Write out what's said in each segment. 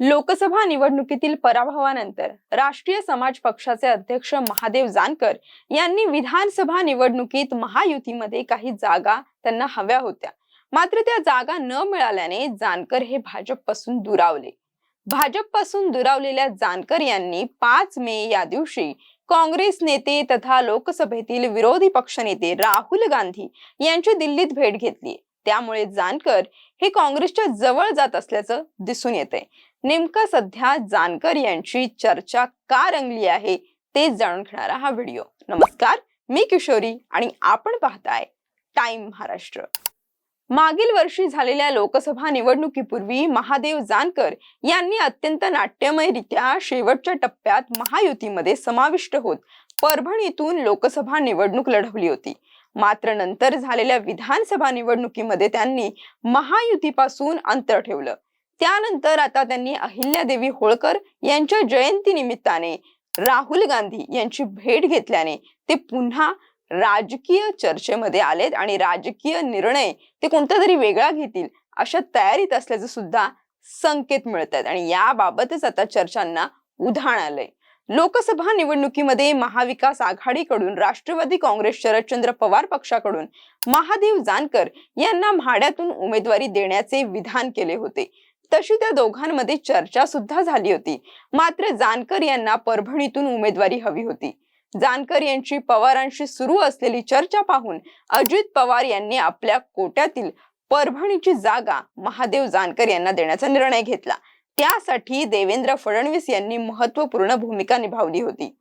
लोकसभा निवडणुकीतील पराभवानंतर राष्ट्रीय समाज पक्षाचे अध्यक्ष महादेव जानकर यांनी विधानसभा निवडणुकीत महायुतीमध्ये काही जागा त्यांना हव्या होत्या. मात्र त्या जागा न मिळाल्याने जानकर हे भाजपपासून दुरावले. भाजपपासून दुरावलेल्या जानकर यांनी पाच मे या दिवशी काँग्रेस नेते तथा लोकसभेतील विरोधी पक्षनेते राहुल गांधी यांची दिल्लीत भेट घेतली. त्यामुळे जानकर हे काँग्रेसच्या जवळ जात असल्याचं दिसून येते नेमकं सध्या जानकर यांची चर्चा का रंगली आहे तेच जाणून घेणारा हा व्हिडिओ. नमस्कार मी किशोरी आणि आपण पाहताय टाइम महाराष्ट्र. मागील वर्षी झालेल्या लोकसभा निवडणुकीपूर्वी महादेव जानकर यांनी अत्यंत नाट्यमयरित्या शेवटच्या टप्प्यात महायुतीमध्ये समाविष्ट होत परभणीतून लोकसभा निवडणूक लढवली होती. मात्र नंतर झालेल्या विधानसभा निवडणुकीमध्ये त्यांनी महायुतीपासून अंतर ठेवलं. त्यानंतर आता त्यांनी अहिल्यादेवी होळकर यांच्या जयंती निमित्ताने राहुल गांधी यांची भेट घेतल्याने ते पुन्हा राजकीय चर्चेमध्ये आलेत आणि राजकीय निर्णय ते कोणता तरी वेगळा घेतील अशा तयारीत असल्याचे सुद्धा संकेत मिळत आहेत आणि याबाबतच आता चर्चांना उधाण आलंय. लोकसभा निवडणुकीमध्ये महाविकास आघाडीकडून राष्ट्रवादी काँग्रेस शरदचंद्र पवार पक्षाकडून महादेव जानकर यांना म्हाड्यातून उमेदवारी देण्याचे विधान केले होते. तशी त्या दोघांमध्ये चर्चा सुद्धा झाली होती. मात्र जानकर यांना परभणीतून उमेदवारी हवी होती. जानकर यांची पवारांशी सुरू असलेली चर्चा पाहून अजित पवार यांनी आपल्या कोट्यातील परभणीची जागा महादेव जानकर यांना देण्याचा निर्णय घेतला. त्यासाठी देवेंद्र फडणवीस यांनी महत्त्वपूर्ण भूमिका निभावली होती.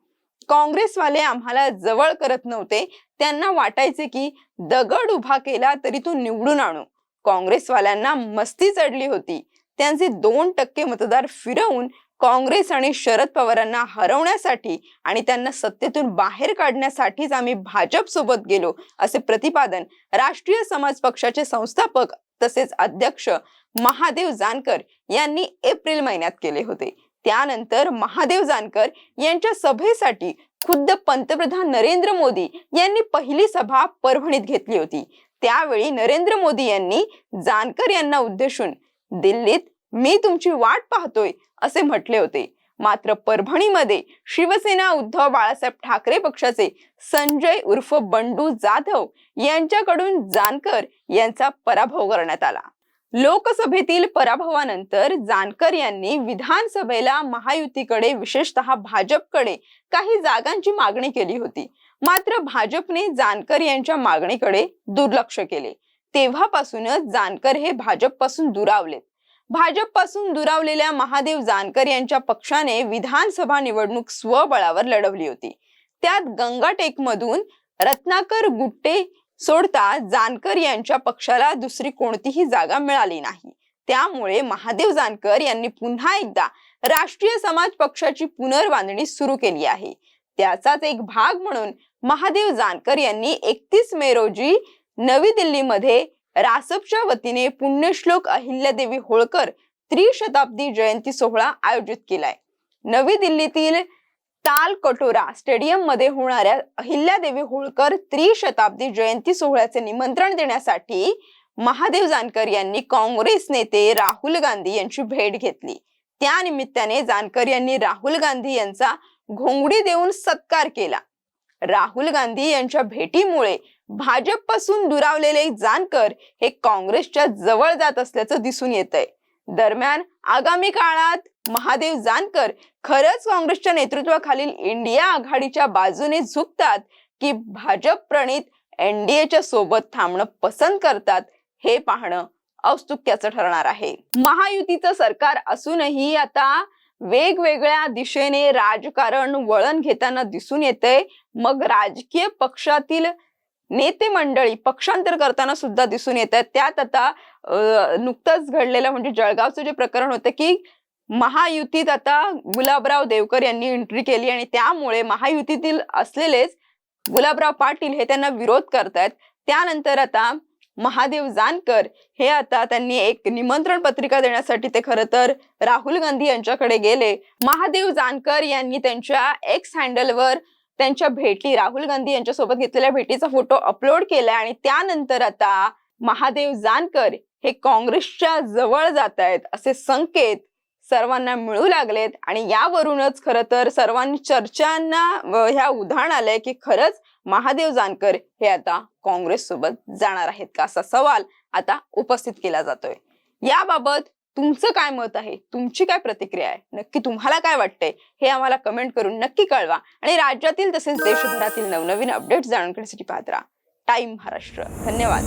काँग्रेसवाले आम्हाला जवळ करत नव्हते. त्यांना वाटायचे की दगड उभा केला तरी तो निवडून आणू. काँग्रेसवाल्यांना मस्ती चढली होती. त्यांचे दोन टक्के मतदार फिरवून काँग्रेस आणि शरद पवारांना हरवण्यासाठी आणि त्यांना सत्तेतून बाहेर काढण्यासाठीच आम्ही भाजप सोबत गेलो असे प्रतिपादन राष्ट्रीय समाज पक्षाचे संस्थापक तसेच अध्यक्ष महादेव जानकर यांनी एप्रिल महिन्यात केले होते. त्यानंतर महादेव जानकर यांच्या सभेसाठी खुद्द पंतप्रधान नरेंद्र मोदी यांनी पहिली सभा परभणीत घेतली होती. त्यावेळी नरेंद्र मोदी यांनी जानकर यांना उद्देशून दिल्लीत मी तुमची वाट पाहतोय असे म्हटले होते. मात्र परभणीमध्ये शिवसेना उद्धव बाळासाहेब ठाकरे पक्षाचे संजय उर्फ बंडू जाधव यांच्याकडून जानकर यांचा पराभव करण्यात आला. लोकसभेतील पराभवानंतर जानकर यांनी विधानसभेला महायुतीकडे विशेषतः भाजपकडे काही जागांची मागणी केली होती. मात्र भाजपने जानकर यांच्या मागणीकडे दुर्लक्ष केले. तेव्हापासूनच जानकर हे भाजपपासून दुरावलेत. भाजपपासून दुरावलेल्या महादेव जानकर यांच्या पक्षाने विधानसभा निवडणूक स्वबळावर लढवली होती. त्यात गंगाटेकमधून रत्नाकर गुट्टे सोडता जानकर यांच्या पक्षाला दुसरी कोणतीही जागा मिळाली नाही. त्यामुळे महादेव जानकर यांनी पुन्हा एकदा राष्ट्रीय समाज पक्षाची पुनर्बांधणी सुरू केली आहे. त्याचाच एक भाग म्हणून महादेव जानकर यांनी एकतीस मे रोजी नवी दिल्लीमध्ये रासपच्या वतीने पुण्यश्लोक अहिल्यादेवी होळकर त्रिशताब्दी जयंती सोहळा आयोजित केलाय. नवी दिल्लीतील ताल कटोरा स्टेडियममध्ये होणाऱ्या अहिल्यादेवी होळकर त्रिशताब्दी जयंती सोहळ्याचे निमंत्रण देण्यासाठी महादेव जानकर यांनी काँग्रेस नेते राहुल गांधी यांची भेट घेतली. त्या निमित्ताने जानकर यांनी राहुल गांधी यांचा घोंगडी देऊन सत्कार केला. राहुल गांधी यांच्या भेटीमुळे भाजपपासून दुरावलेले जानकर हे काँग्रेसच्या जवळ जात असल्याचं दिसून येत आहे दरम्यान आगामी काळात महादेव जानकर खरंच काँग्रेसच्या नेतृत्वाखालील इंडिया आघाडीच्या बाजूने झुकतात की भाजप प्रणित एनडीएच्या सोबत थांबणं पसंत करतात हे पाहणं औत्सुक्याचं ठरणार आहे. महायुतीचं सरकार असूनही आता वेगवेगळ्या दिशेने राजकारण वळण घेताना दिसून येते मग राजकीय पक्षातील नेते मंडळी पक्षांतर करताना सुद्धा दिसून येत आहेत त्यात आता नुकतंच घडलेलं म्हणजे जळगावचं जे प्रकरण होतं की महायुतीत आता गुलाबराव देवकर यांनी एंट्री केली आणि त्यामुळे महायुतीतील असलेलेच गुलाबराव पाटील हे त्यांना विरोध करतायत. त्यानंतर आता महादेव जानकर हे आता त्यांनी एक निमंत्रण पत्रिका देण्यासाठी ते खरं तर राहुल गांधी यांच्याकडे गेले. महादेव जानकर यांनी त्यांच्या एक्स हँडलवर त्यांच्या भेटी राहुल गांधी यांच्यासोबत घेतलेल्या भेटीचा फोटो अपलोड केलाय आणि त्यानंतर आता महादेव जानकर हे काँग्रेसच्या जवळ जात आहेत असे संकेत सर्वांना मिळू लागलेत. आणि यावरूनच खरं तर सर्वांनी चर्चांना ह्या उदाहरण आलंय की खरंच महादेव जानकर हे आता काँग्रेस सोबत जाणार आहेत का असा सवाल आता उपस्थित केला जातोय. याबाबत तुमचं काय मत आहे? तुमची काय प्रतिक्रिया आहे? नक्की तुम्हाला काय वाटतंय? हे आम्हाला कमेंट करून नक्की कळवा. आणि राज्यातील तसेच देशभरातील नवनवीन अपडेट जाणून घेण्यासाठी पाहत राहा. टाईम महाराष्ट्र. धन्यवाद.